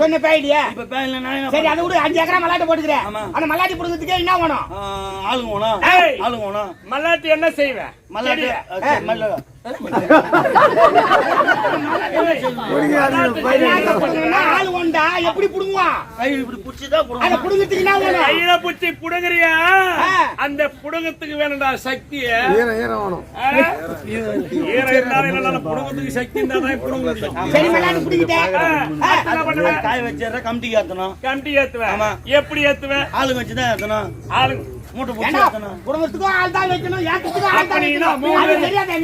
சொன்ன இப்ப என்ன சரி அதை விட. அஞ்சு ஏக்கரா மல்லாட்டை போட்டுக்கிறேன். அந்த மல்லாட்டி புடுங்கிறதுக்கே என்ன வேணும். ஆளுங்க வேணும். மல்லாட்டி என்ன செய்வேன் ஆளு எப்படி புடுங்குவான் கையில புச்சி புடுங்குறியா. அந்த புடுங்கத்துக்கு வேணும்டா சக்திய. புடுங்கத்துக்கு சக்தி கமிட்டி ஏத்துவேன். ஆமா. எப்படி ஏத்துவேன்? ஆளுங்க வச்சுதான் ஏத்தணும். ஆளு மூட்டை குடும்பத்துக்கும் ஆள் தான் வைக்கணும் ஏத்துக்கும் ஆள் தான் வைக்கணும். தெரியாதா.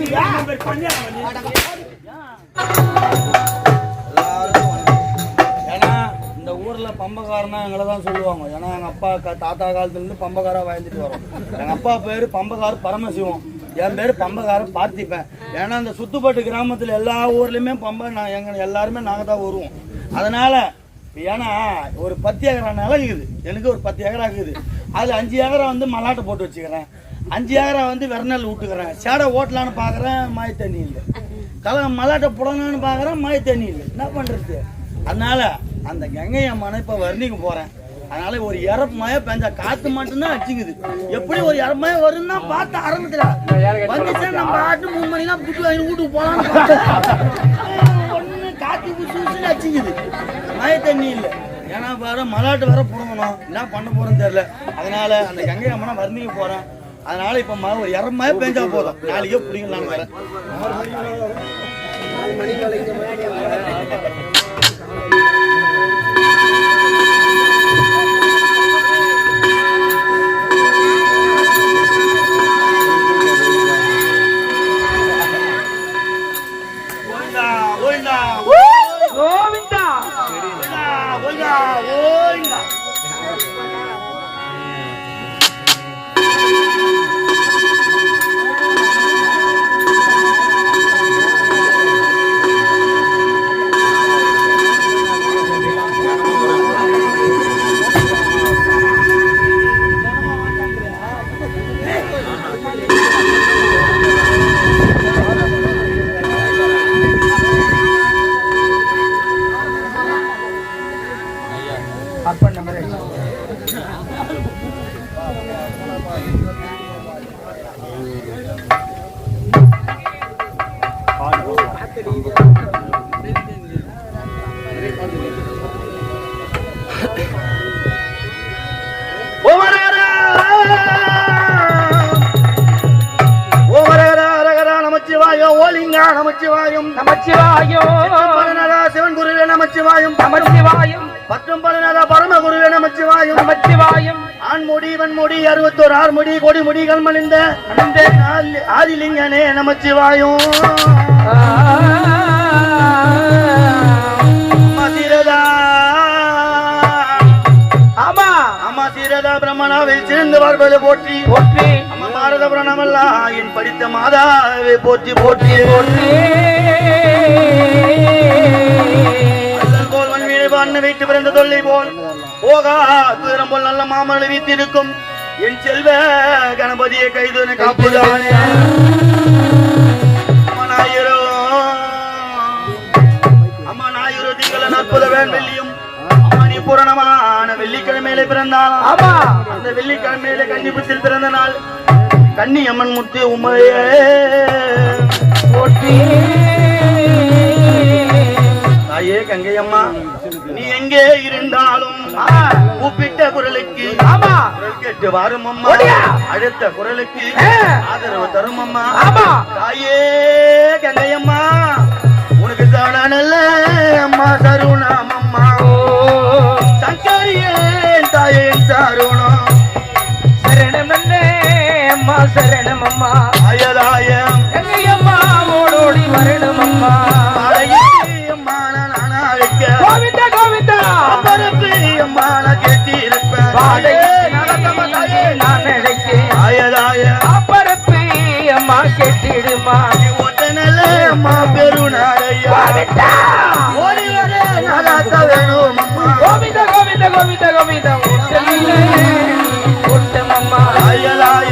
ஏன்னா இந்த ஊர்ல பம்பக்காரனா எங்களை தான் சொல்லுவாங்க. ஏன்னா எங்க அப்பா தாத்தா காலத்துல இருந்து பம்பக்காரா வாழ்ந்துட்டு வரோம். எங்க அப்பா பேரு பம்பக்கார் பரமசிவம். என் பேரு பம்பக்கார பார்த்திப்பேன் ஏன்னா இந்த சுத்துப்பட்டு கிராமத்துல எல்லா ஊர்லயுமே பம்ப நான் எங்க எல்லாருமே நாங்க தான் வருவோம். அதனால ஏன்னா ஒரு பத்து ஏக்கரா நிலம் இருக்குது. எனக்கு ஒரு பத்து ஏக்கரா இருக்குது. அதில் அஞ்சு ஏக்கரை வந்து மல்லாட்டை போட்டு வச்சுக்கிறேன். அஞ்சு ஏக்கரை வந்து வெறநெல் விட்டுக்கிறேன் சேடை ஓட்டலான்னு பார்க்குறேன் மாய் தண்ணி இல்லை. கல மல்லாட்டை புடங்கன்னு பார்க்குறேன் மாய் தண்ணி இல்லை. என்ன பண்ணுறது அதனால் அந்த கங்கை அம்மனை இப்போ வர்ணிக்க போகிறேன் அதனால ஒரு இறப்பு மழை பெஞ்சா காத்து மட்டும்தான் அடிச்சுக்குது. எப்படி ஒரு இறப்பு மழை வரும்னா பார்த்து ஆரம்பத்துல வந்துச்சா நம்ம ஆட்டு மூணு மணிலாம் புட்டு வாங்கி வீட்டுக்கு போகலான்னு ஒன்று காத்து புசு அடிச்சுக்குது. மழை தண்ணி இல்லை. ஏன்னா வேற மலாட்டு வர புடங்கணும். என்ன பண்ண போறோம்னு தெரியல. அதனால அந்த கங்கை அம்மனை வர்ணிக்க போறேன். அதனால இப்ப ம- ஒரு இறப்பு பெஞ்சா போதும். நாளைக்கே பிடிங்கலான்னு வரேன் சிவன் குருவே நமச்சிவாயம். நமச்சிவாயம். பற்றும் பலனதா பரம குருவே நமச்சிவாயம். நமச்சிவாயம். ஆண்முடி வன்முடி அறுபத்தோரு ஆறுமுடி கொடி முடிகள் மலிந்த ஆதி- ஆதிலிங்கனே நமச்சிவாயம். ஆமா. அம்மா சீரதா பிரம்மனாவை சேர்ந்து வாழ்வது போற்றி போற்றி. பாரத பிரணமெல்லாம் என் படித்த மாதாவை போற்றி போற்றி. அல்லல் போல் வன்மீனை பண்ண வைத்து பிறந்த தொல்லை போல். போகா துயரம் போல் நல்ல மாமலை வீத்திருக்கும். என் செல்வ கணபதியை கைது காப்புதானே அம்மா நாயரோ அம்மா நாயரோ திங்கள அற்புத வேன் வெள்ளியும் பூரணமான வெள்ளிக்கிழமையில பிறந்தாள் ஆமா. அந்த வெள்ளிக்கிழமையில கன்னிபுத்தில் பிறந்த நாள். கன்னி அம்மன் முத்து உமையே. தாயே கங்கை அம்மா நீ எங்கே இருந்தாலும் கூப்பிட்ட குரலுக்கு கேட்டு வாரும் அம்மா. அடுத்த குரலுக்கு. ஆதரவு தரும் அம்மா. ஆமா. தாயே கங்கை அம்மா உனக்கு தானல்ல அம்மா தருணம் தாயே தருணம் சரணமன்னே அம்மா சரணம் அம்மா அயதாயம் எங்கையம்மா ஓடோடி வரணும் அம்மா கோவிந்தா கோவிந்தா கோவிந்தா. கோவிந்தா ஊட்டமில்லை கூட்டம் அம்மா ஆயதாய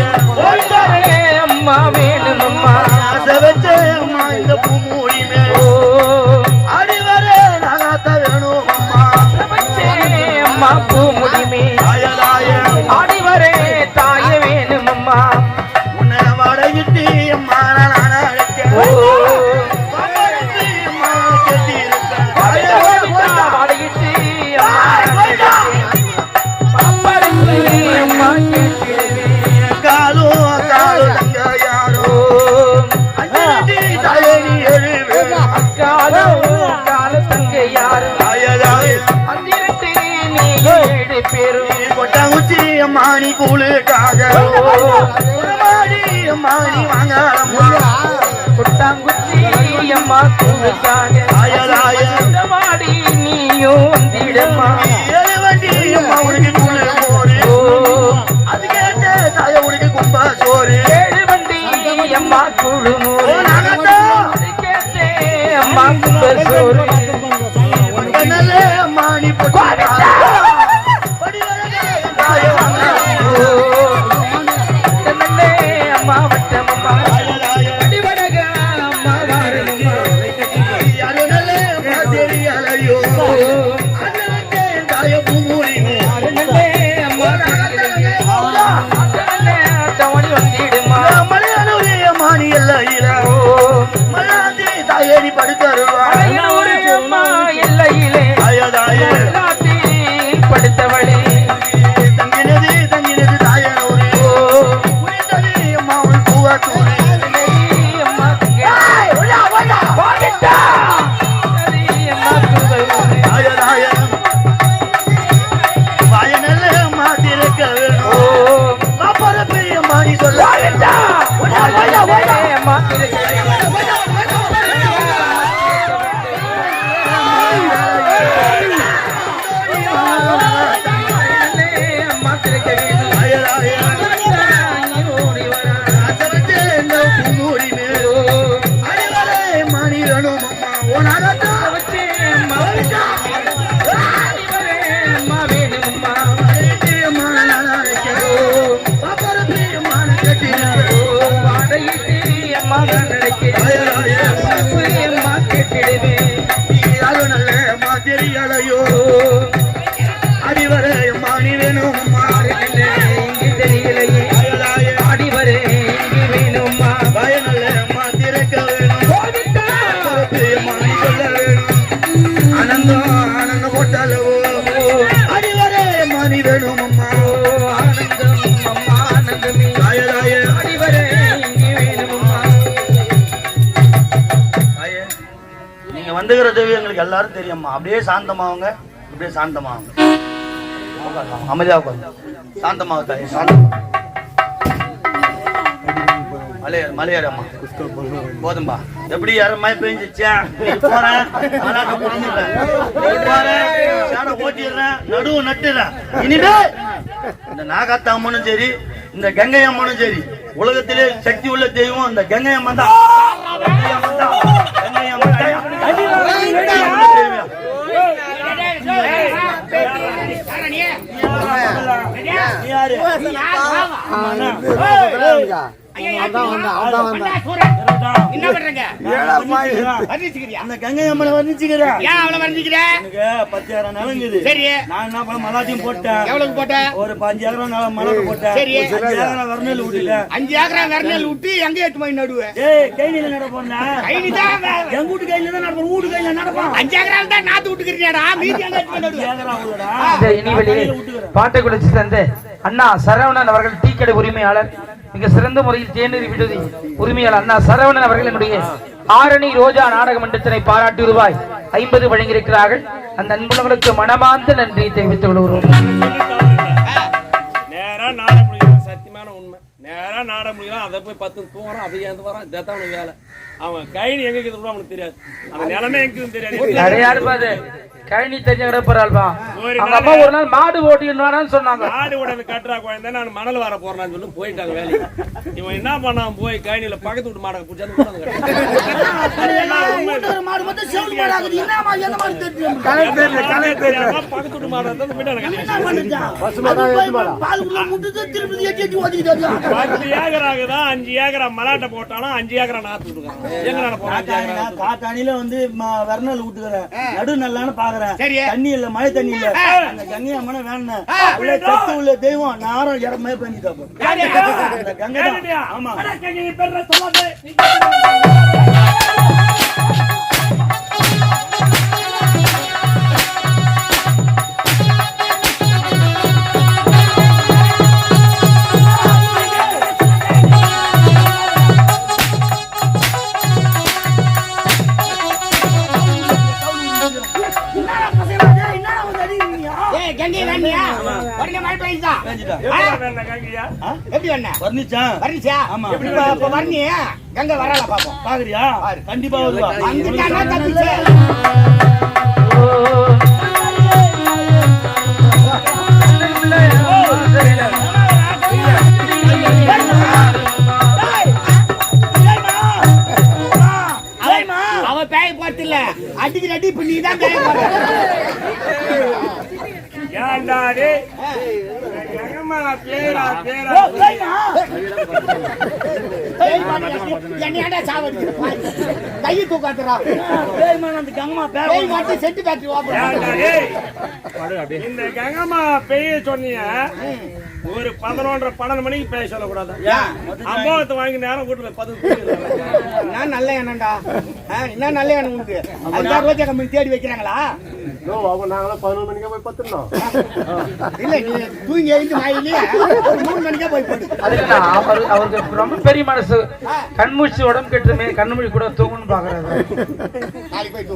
அம்மானி கூழுக்காக. மாடி அம்மானி வாங்க கொட்டாங்குச்சி அம்மா கூழுக்காக. ஆயலாய மாடி நீயும் வந்திடம்மா வண்டி அம்மா உனக்கு கூழு போரு. அது கேட்ட தாய உனக்கு கும்பா சோறு. ஏழு வண்டி அம்மா கூழு கேட்டே அம்மா கும்பல் சோறு. அம்மா கேட்டிடுவேன் நல்ல அம்மா நீங்க தேவி எங்களுக்கு எல்லாரும் தெரியும்மா. அப்படியே சாந்தமாவுங்க. அப்படியே சாந்தமாவுங்க. உட்காருங்க, அமைதியா உட்காருங்க. சாந்தமாவு தாயே சாந்தமா மலையார் மலையாரம்மா போதும்பா. எப்படி யாரம்மா பெஞ்சிச்சா நீ போறேன் மலாட்ட புரிஞ்சுக்கிறேன் நீ போறேன் சேனை ஓட்டிடுறேன் நடுவு நட்டுறேன் இனிமே இந்த நாகாத்தா அம்மனும் சரி இந்த கங்கை அம்மனும் சரி உலகத்திலே சக்தி உள்ள தெய்வம் இந்த கங்கை அம்மன் தான். நீ யாரு? என்ன பண்றீங்க? அந்த கங்கை அம்மனை வர்ணிச்சுக்கிறேன் ஏன் அவளை வர்ணிச்சுக்கிற எனக்கு பத்தாயிரம் நிலங்குது சரி. நான் என்ன பண்ண மலாத்தையும் போட்டேன். எவ்வளவு போட்ட? ஒரு பஞ்சு ஏக்கரம் நிலம் போட்டேன். சரி. அஞ்சு ஏக்கரம் வரநெல் விட்டுட்டேன். அஞ்சு ஏக்கரா வெறநெல் விட்டு எங்க ஏய் கைனில கைனி தான் எங்க வீட்டு கையில தான் நடப்போம் வீட்டு கையில நடப்பான் அஞ்சு ஏக்கரா தான் நாத்து விட்டுக்கிறீடா மீதி எங்க எட்டு மணி அஞ்சு நடுவு ஏக்கரம் அவ்வளோடா இந்த இனிவெளி பாட்டை குளிச்சு தந்து. அண்ணா சரவணன் அவர்கள் டீ கடை உரிமையாளர். மிக சிறந்த முறையில் தேநீர் விடுதி உரிமையாளர் அண்ணா சரவணன் அவர்கள் என்னுடைய ஆரணி ரோஜா நாடக மன்றத்தினை பாராட்டி ரூபாய் ஐம்பது வழங்கியிருக்கிறார்கள். அந்த அன்புள்ளவர்களுக்கு மனமார்ந்த நன்றியை தெரிவித்துக் கொள்கிறோம். நேரா நாட முடியும் சத்தியமான உண்மை. நேரா நாட முடியும் அதை போய் பத்து தூங்குறான் அதை ஏந்து வரான் இதான் அவனுக்கு வேலை. அவன் கைனி எங்க இருக்குது கூட அவனுக்கு தெரியாது. அந்த நிலைமை எங்க தெரியாது. கழனி தெரிஞ்ச கிடப்பறாள்பா அவங்க அம்மா ஒரு நாள் மாடு ஓட்டின்னு சொன்னாங்க. ஆடு உடனே கட்டுறா குழந்தை நான் மணல் வர போறேன்னு சொல்லி போயிட்டாங்க வேலைக்கு. இவன் என்ன பண்ணான்? போய் கைனில பக்கத்து வீட்டு மாடை. மாடு மாடு மாடை? ஆகுதா? அஞ்சு ஏக்கரா மலாட்டை போட்டாலும் அஞ்சு ஏக்கரா நாத்து? காட்டாணில வந்து ம- வெர்னல் விட்டுக்கிறேன் நடு நல்லான்னு பாக்குறேன். தண்ணி இல்ல மழை தண்ணி இல்ல. அந்த கங்கை அம்மனை வேணும் உள்ள சத்து உள்ள தெய்வம் நாரும் இடமே அந்த கங்கை. ஆமா. உடனே மழை பெய்யுதா எப்படி வேணா வர்ணிச்சா? வர்ணிச்சா? ஆமா. எப்படி இப்ப வர்ணி கங்கை வரால பாப்போம். பாக்குறியா? கண்டிப்பா வருவா. வந்துட்டானா தப்பிச்சு? அவ பேய போறது இல்ல அடிக்கிற அடி இப்ப நீ தான் ஏன்டா டேய் கங்கம்மா பேரா பேரா பேய் மாட்டி என்னையாடா சாவடிக்கிற. கையை தூக்காத்துறா அந்த கங்கம்மா பேர பேய் மாட்டி செட்டு பேட்டரி டேய் இந்த கங்கம்மா பெய்ய சொன்னீங்க ஒரு பதினொன்றரை பன்னெண்டு மணிக்கு பேச சொல்லக்கூடாது. அம்மாவத்தை வாங்கி நேரம் போய் பத்து என்ன நல்ல எண்ணம்டா? ஆ, என்ன நல்ல எண்ணம் உனக்கு? அதுதான் ரோஜா கம்பெனி தேடி வைக்கிறாங்களா? நாங்களாம் பதினொரு மணிக்கா போய் பத்துருந்தோம் இல்ல நீ தூங்கி எழுந்து ஒரு மூணு மணிக்கே போய் நான் அவர் அவருக்கு ரொம்ப பெரிய மனசு. கண்மூச்சி உடம்பு கெட்டுமே கண்மூடி கூட தூங்கணும்னு பாக்குறாரு.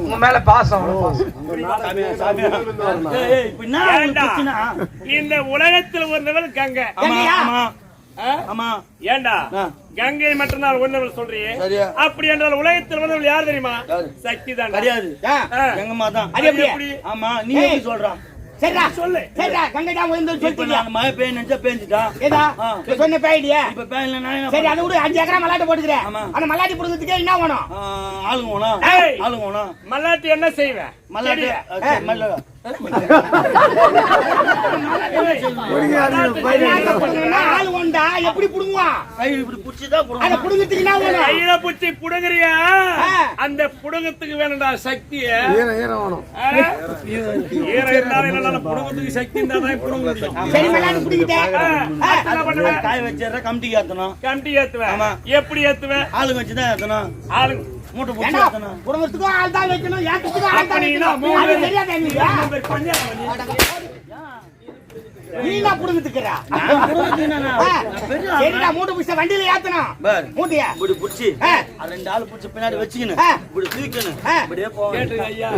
உங்க மேல பாசம் பாசம். இந்த உலகத்தில் ஒரு லெவல் கங்கை. ஆமா கங்கையா? ஆமா. ஆ? ஆமா. ஏன்டா ஆ. கங்கை மட்டும்தான் ஒன்னவள் சொல்றியே. அப்படி என்றால் உலகத்தில் ஒன்னவள் யார் தெரியுமா? சக்தி தான் கிடையாது. எங்கம்மா தான். எப்படி? ஆமா நீ எப்படி சொல்றான் சரிடா. சொல்லு. சரிடா கங்கை தான் மழை பெய்ய நினைச்சா ஏதா சொன்ன பேயிடியா இப்ப பெய்யல சரி அதை விடு. அஞ்சு ஏக்கரா மல்லாட்டை போட்டுக்கிறேன். ஆமா. அந்த மல்லாட்டி புடுங்கிறதுக்கே என்ன வேணும்? ஆளுங்க வேணும் ஏய். ஆளுங்க வேணும் மல்லாட்டி என்ன செய்வேன் ஆளு எப்படி புடுங்குவான் கை இப்படி புடிச்சுதான் அதை போடுவாங்க. புடுங்கிறதுக்கு என்ன வேணும். கையில புடிச்சு புடுங்குறியா. அந்த புடுங்கத்துக்கு வேணும்டா சக்திய. புடுங்கத்துக்கு சக்தி காய வச்சிடுற கமிட்டிக்கு ஏத்தணும். கமிட்டி ஏத்துவேன் ஆமா. எப்படி ஏத்துவேன் ஆளுங்க வச்சுதான் ஏத்தணும். ஆளுங்க. மூட்டை ஏத்தணும் புடுங்கறதுக்கும் ஆள் தான் வைக்கணும் பேர். தெரியாதா புடுங்கிட்டுக்கிறா? நான் ஆளு. சரிடா மூட்டை பிடிச்ச வண்டியில ஏத்தணும். பார். மூட்டைய. இப்படி புடிச்சு ரெண்டு ஆளு புடிச்சு பின்னாடி வச்சுக்கணும். இப்படி தூக்கணும். இப்படியே கேட்டுங்க ஐயா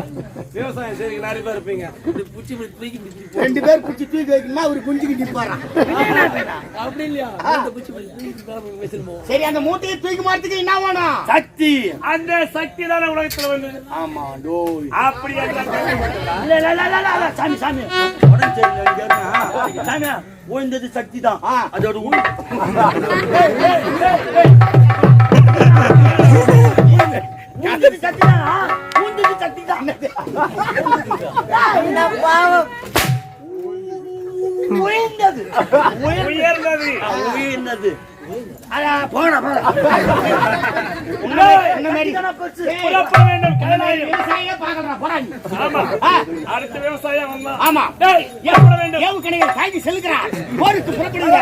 விவசாயம் சரி நிறைய பேர் இருப்பீங்க. இப்படி புடிச்சு இப்படி தூக்கி ரெண்டு பேர் பிடிச்சி தூக்கி வைக்கணும்னா அவரு குஞ்சுக்கு நிப்பாராம் அப்படி இல்லையா. சரி அந்த மூட்டையை தூக்கி மாறதுக்கு என்ன வேணும்? சக்தி. அந்த சக்தி தானே உலகத்துல வந்தது ஆமா டோய் அப்படி சாமி சாமி. உடம்பு சரியில்லை இங்க இருங்க. சாமி ஓய்ந்தது சக்தி தான். அதோட சக்தி தான் தான் உயர்ந்தது உயர்ந்தது உயர்ந்தது அடுத்த விவசாயம் ஆமா. ஏவு கணைகள் காய்ச்சி செலுக்கிறார் போருக்கு புறப்படுங்க.